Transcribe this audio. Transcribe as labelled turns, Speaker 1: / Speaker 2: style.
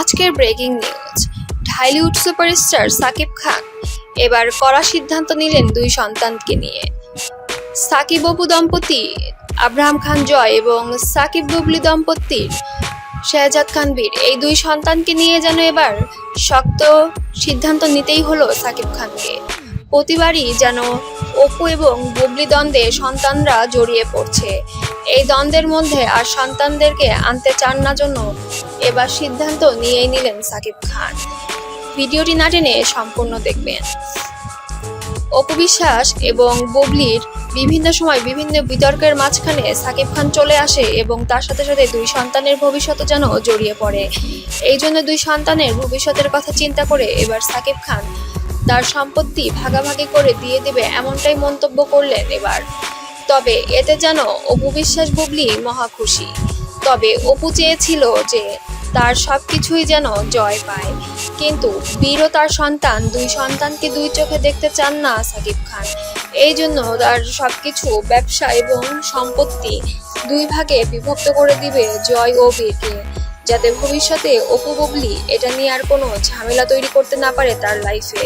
Speaker 1: আজকের breaking news. Dhallywood superstar Shakib Khan এবার কড়া সিদ্ধান্ত নিলেন দুই সন্তানকে নিয়ে। সাকিব অপু দম্পতি আব্রাহাম খান জয় এবং সাকিব বুবলি দম্পতির শেহজাদ খান বীর। এই দুই সন্তানকে নিয়ে যেন এবার শক্ত সিদ্ধান্ত নিতেই হলো সাকিব খানকে। প্রতিবারই যেন অপু এবং বুবলি দ্বন্দ্বে সন্তানরা জড়িয়ে পড়ছে। এই দ্বন্দ্বের মধ্যে আর সন্তানদেরকে আনতে চান না জন্য এবার সিদ্ধান্ত নিয়েই নিলেন সাকিব খান। ভিডিওটি না টেনে সম্পূর্ণ দেখবেন। অপু বিশ্বাস এবং বুবলির বিভিন্ন সময় বিভিন্ন বিতর্কের মাঝখানে সাকিব খান চলে আসে এবং তার সাথে সাথে দুই সন্তানের ভবিষ্যৎ যেন জড়িয়ে পড়ে। এই জন্য দুই সন্তানের ভবিষ্যতের কথা চিন্তা করে এবার সাকিব খান তার সম্পত্তি ভাগাভাগি করে দিয়ে দেবে এমনটাই মন্তব্য করলেন এবার। তবে এতে যেন অপু বিশ্বাস বুবলি মহা খুশি। তবে অপু চেয়েছিল যে তার সব কিছুই যেন জয় পায়। কিন্তু বীর ও তার সন্তান, দুই সন্তানকে দুই চোখে দেখতে চান না সাকিব খান। এই জন্য তার সব কিছু ব্যবসা এবং সম্পত্তি দুই ভাগে বিভক্ত করে দিবে জয় ও বীরকে, যাতে ভবিষ্যতে অপু বুবলি এটা নিয়ে আর কোনো ঝামেলা তৈরি করতে না পারে তার লাইফে